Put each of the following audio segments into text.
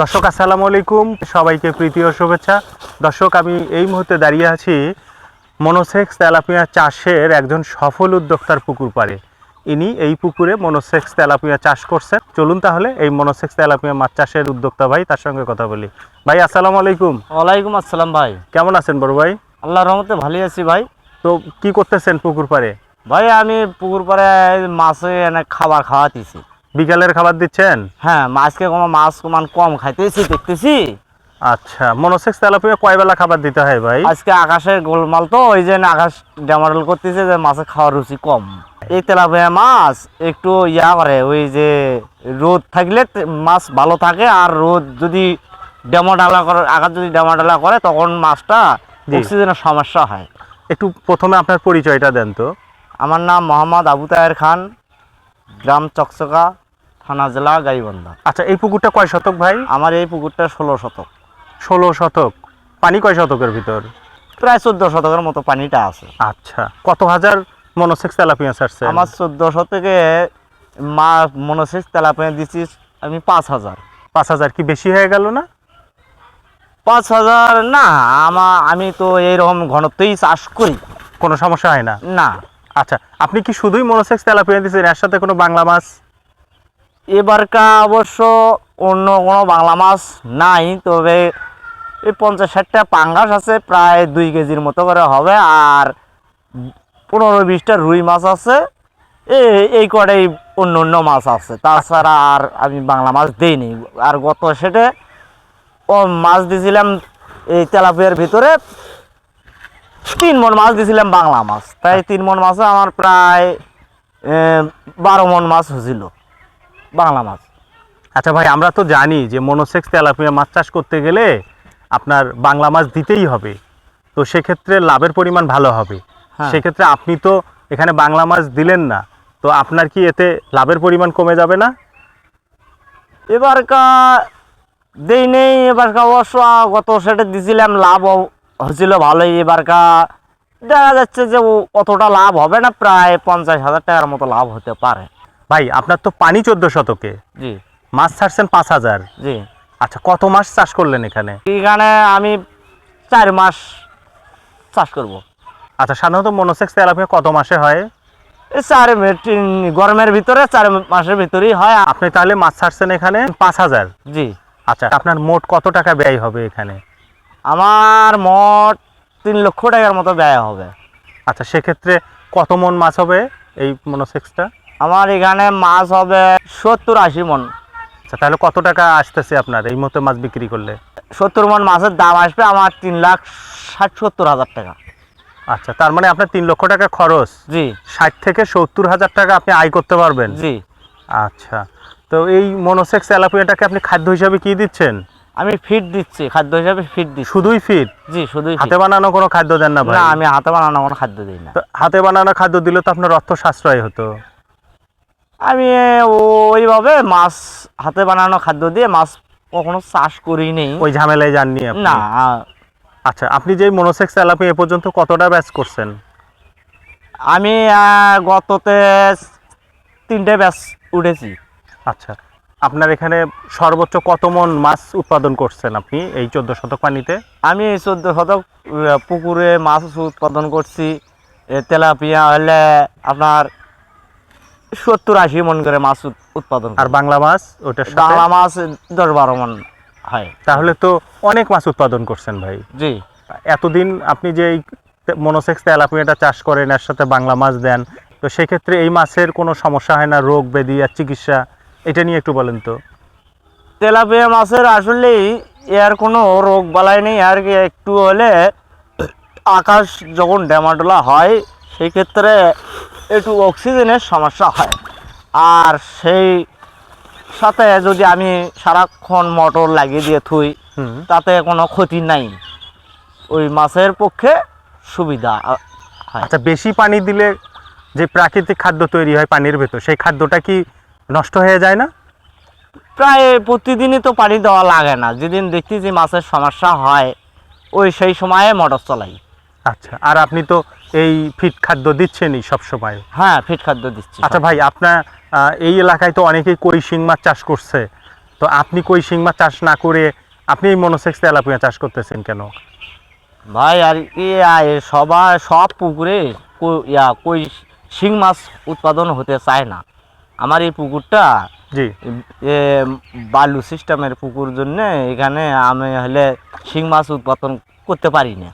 দর্শক আসসালামু আলাইকুম। সবাইকে প্রীতি ও শুভেচ্ছা। দর্শক আমি এই মুহূর্তে দাঁড়িয়ে আছি মনোসেক্স তেলাপিয়া চাষের একজন সফল উদ্যোক্তার পুকুর পাড়ে। ইনি এই পুকুরে মনোসেক্স তেলাপিয়া চাষ করছেন। চলুন তাহলে এই মনোসেক্স তেলাপিয়া মাছ চাষের উদ্যোক্তা ভাই তার সঙ্গে কথা বলি। ভাই আসসালামু আলাইকুম। ওয়ালাইকুম আসসালাম ভাই। কেমন আছেন বড় ভাই? আল্লাহ রহমতে ভালোই আছি ভাই। তো কি করতেছেন পুকুর পাড়ে? ভাই আমি পুকুর পাড়ে মাছে এনে খাবার খাওয়াতেছি। বিকালের খাবার দিচ্ছেন? হ্যাঁ মাছকে কোনো মাছ কমান কম খাইতেছি দেখতেছি। আচ্ছা মনোসেক্স তেলাপিয়া কয় বেলা খাবার দিতে হয় ভাই? আজকে আকাশের গোলমাল তো ওই যে আকাশ ডেমাডল করতেছে যে মাছের খাওয়ার রুচি কম। এই তেলাপিয়া মাছ একটু ইয়া করে ওই যে রোদ থাকলে মাছ ভালো থাকে আর রোদ যদি ডেমাডালা করে আকাশ যদি ডেমাডালা করে তখন মাছটা। অক্সিজেনের সমস্যা হয়। একটু প্রথমে আপনার পরিচয়টা দেন তো। আমার নাম মোহাম্মদ আবু তাহের খান গ্রাম চকচকা। থানা জেলা গাইবান্ধা। আচ্ছা এই পুকুরটা কয় শতক ভাই? আমার এই পুকুরটা ষোলো শতক। ষোলো শতক। পানি কয় শতকের ভিতর? প্রায় চোদ্দ শতকের মতো পানিটা আছে। আচ্ছা কত হাজার মনোসেক্স তেলাপিয়া ছাড়ছে? আমার চোদ্দ শতকে মা মনোসেস তেলাপিয়া দিচ্ছি আমি পাঁচ হাজার। পাঁচ হাজার কি বেশি হয়ে গেল না? পাঁচ হাজার না আমার আমি তো এইরকম ঘনত্বই চাষ করি। কোনো সমস্যা হয় না? না। আচ্ছা আপনি কি শুধুই মনোসেক্স তেলাপিয়া দিচ্ছেন এর সাথে কোনো বাংলা মাছ? এবারকা অবশ্য অন্য কোনো বাংলা মাছ নাই, তবে এই পঞ্চাশ ষাটটা পাঙ্গাস আছে, প্রায় দুই কেজির মতো করে হবে, আর পনেরো বিশটা রুই মাছ আছে। এই এই কটাই অন্য অন্য মাছ আছে। তাছাড়া আর আমি বাংলা মাছ দিইনি। আর গত সেটে ও মাছ দিয়েছিলাম এই তেলাপিয়ার ভিতরে, তিন মন মাছ দিয়েছিলাম বাংলা মাছ। তাই তিন মন মাছে আমার প্রায় বারো মন মাছ হয়েছিল। বাংলা মাছ। আচ্ছা ভাই আমরা তো জানি যে মনোসেক্স তেলাপিয়া মাছ চাষ করতে গেলে আপনার বাংলা মাছ দিতেই হবে। তো সেক্ষেত্রে লাভের পরিমাণ ভালো হবে। হ্যাঁ। সেক্ষেত্রে আপনি তো এখানে বাংলা মাছ দিলেন না। তো আপনার কি এতে লাভের পরিমাণ কমে যাবে না? এবারকা দেই নেই এবারকা অবশ্য গত সেটা দিছিলাম লাভ হয়েছিল ভালোই। এবারকা দেখা যাচ্ছে যে অতটা লাভ হবে না প্রায় পঞ্চাশ হাজার টাকার মতো লাভ হতে পারে। ভাই আপনার তো পানি চোদ্দ শতকে। জি। মাছ ছাড়ছেন পাঁচ হাজার। জি। আচ্ছা কত মাস চাষ করলেন এখানে? এখানে আমি চার মাস চাষ করব। আচ্ছা সাধারণত মনোসেক্স তেলাপিয়া কত মাসে হয়? এই চার গরমের ভিতরে চার মাসের ভিতরেই হয়। আপনি তাহলে মাছ ছাড়ছেন এখানে পাঁচ হাজার? জি। আচ্ছা আপনার মোট কত টাকা ব্যয় হবে এখানে? আমার মোট তিন লক্ষ টাকার মতো ব্যয় হবে। আচ্ছা সেক্ষেত্রে কত মন মাছ হবে এই মনোসেক্সটা? আমার এখানে মাছ হবে সত্তর আশি মন। আচ্ছা তাহলে কত টাকা আসতেছে আপনার? এই মতো মাছ বিক্রি করলে? সত্তর মন মাছের দাম আসবে আমার তিন লাখ ষাট সত্তর হাজার টাকা। আচ্ছা তার মানে আপনার তিন লক্ষ টাকা খরচ। জি। ষাট থেকে সত্তর হাজার টাকা আপনি আয় করতে পারবেন? জি। আচ্ছা তো এই মনোসেক্স তেলাপিয়াটাকে আপনি খাদ্য হিসাবে কি দিচ্ছেন? আমি ফিট দিচ্ছি খাদ্য হিসাবে ফিট দিচ্ছি। শুধুই ফিট জি শুধুই হাতে বানানো কোনো খাদ্য দেন না ভাই? না আমি হাতে বানানো কোনো খাদ্য দিই না। হাতে বানানো খাদ্য দিলে তো আপনার অর্থ সাশ্রয় হতো। আমি ওইভাবে মাছ হাতে বানানো খাদ্য দিয়ে মাছ কখনো চাষ করি নেই। ওই ঝামেলায় যাননি না। আচ্ছা আপনি যে মনোসেক্স তেলাপিয়া এ পর্যন্ত কতটা ব্যাচ করছেন? আমি গততে তিনটে ব্যাস উঠেছি। আচ্ছা আপনার এখানে সর্বোচ্চ কত মন মাছ উৎপাদন করছেন আপনি এই চোদ্দ শতক পানিতে? আমি এই চোদ্দ শতক পুকুরে মাছ উৎপাদন করছি। তেলাপিয়া হলে আপনার সত্তর আশি মন করে মাছ উৎপাদন আর বাংলা মাছ ওটা বাংলা মাছ দশ বারো মন হয়। তাহলে তো অনেক মাছ উৎপাদন করছেন ভাই। জি। এতদিন আপনি যে এই মনোসেক্স তেলাপিয়াটা চাষ করেন এর সাথে বাংলা মাছ দেন তো সেক্ষেত্রে এই মাছের কোনো সমস্যা হয় না রোগ ব্যাধি আর চিকিৎসা? এটা নিয়ে একটু বলেন তো। তেলাপিয়া মাছের আসলেই এর কোনো রোগ বালাই নেই আর কি একটু হলে আকাশ যখন ড্যামাডোলা হয় সেই ক্ষেত্রে একটু অক্সিজেনের সমস্যা হয়। আর সেই সাথে যদি আমি সারাক্ষণ মোটর লাগিয়ে দিয়ে থুই তাতে কোনো ক্ষতি নাই। ওই মাছের পক্ষে সুবিধা আচ্ছা বেশি পানি দিলে যে প্রাকৃতিক খাদ্য তৈরি হয় পানির ভেতর সেই খাদ্যটা কি নষ্ট হয়ে যায় না? প্রায় প্রতিদিনই তো পানি দেওয়া লাগে না। যেদিন দেখছি যে মাছের সমস্যা হয় ওই সেই সময়ে মোটর চলাই। আচ্ছা আর আপনি তো এই ফিট খাদ্য দিচ্ছেনই সব সময় হ্যাঁ ফিট খাদ্য দিচ্ছি আচ্ছা ভাই আপনার এই এলাকায় তো অনেকেই কই শিং মাছ চাষ করছে। তো আপনি কই শিং মাছ চাষ না করে আপনি এই মনোসেক্স তেলাপিয়া চাষ করতেছেন কেন? ভাই আর কি সবাই সব পুকুরে কই- ইয়া কই শিং মাছ উৎপাদন হতে চায় না। আমার এই পুকুরটা জি। এ, বালু সিস্টেমের পুকুর জন্য এখানে আমি হলে শিং মাছ উৎপাদন করতে পারি না।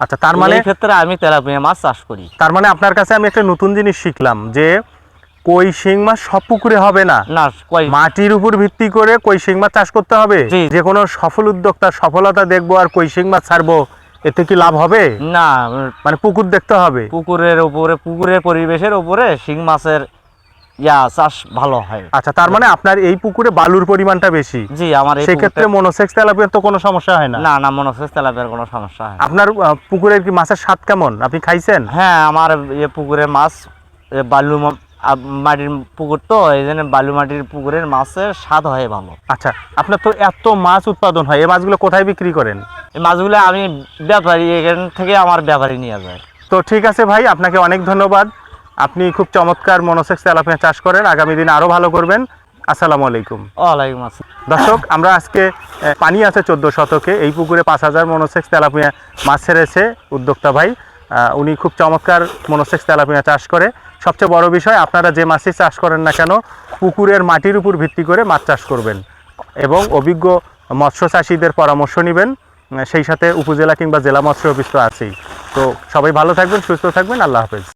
আচ্ছা তার মানে এই ক্ষেত্রে আমি তেলাপিয়া মাছ চাষ করি। তার মানে আপনার কাছে আমি একটা নতুন জিনিস শিখলাম যে কই শিং মাছ সব পুকুরে হবে না। না মাটির উপর ভিত্তি করে কই শিং মাছ চাষ করতে হবে। যে কোনো সফল উদ্যোক্তার সফলতা দেখব আর কই শিং মাছ ছাড়বো এতে কি লাভ হবে? না মানে পুকুর দেখতে হবে। পুকুরের উপরে পুকুরের পরিবেশের উপরে শিং মাছের ইয়া চাষ ভালো হয়। আচ্ছা তার মানে আপনার এই পুকুরে বালুর পরিমাণটা বেশি? জি আমার এই সেক্ষেত্রে মনোসেক্স তেলাপিয়ার তো কোনো সমস্যা হয় না? না না মনে হচ্ছে তেলাপিয়ার কোনো সমস্যা হয় আপনার পুকুরের কি মাছের স্বাদ কেমন? আপনি খাইছেন? হ্যাঁ আমার এ পুকুরের মাছ বালু মাটির পুকুর তো এই জন্য বালু মাটির পুকুরের মাছের স্বাদ হয় ভালো। আচ্ছা আপনার তো এত মাছ উৎপাদন হয় এই মাছগুলো কোথায় বিক্রি করেন? এই মাছগুলো আমি ব্যাপারী এখান থেকে আমার ব্যাপারী নিয়ে যায়। তো ঠিক আছে ভাই আপনাকে অনেক ধন্যবাদ। আপনি খুব চমৎকার মনোসেক্স তেলাপিয়া চাষ করেন। আগামী দিনে আরও ভালো করবেন। আসসালামু আলাইকুম। ওয়ালাইকুম আসসালাম। দর্শক আমরা আজকে পানি আছে চোদ্দ শতকে। এই পুকুরে পাঁচ হাজার মনোসেক্স তেলাপিয়া মাছ ছেড়েছে উদ্যোক্তা ভাই। উনি খুব চমৎকার মনোসেক্স তেলাপিয়া চাষ করে। সবচেয়ে বড় বিষয় আপনারা যে মাছই চাষ করেন না কেন পুকুরের মাটির উপর ভিত্তি করে মাছ চাষ করবেন। এবং অভিজ্ঞ মৎস্য চাষিদের পরামর্শ নেবেন। সেই সাথে উপজেলা কিংবা জেলা মৎস্য অফিস তো আছেই। তো সবাই ভালো থাকবেন সুস্থ থাকবেন। আল্লাহ হাফেজ।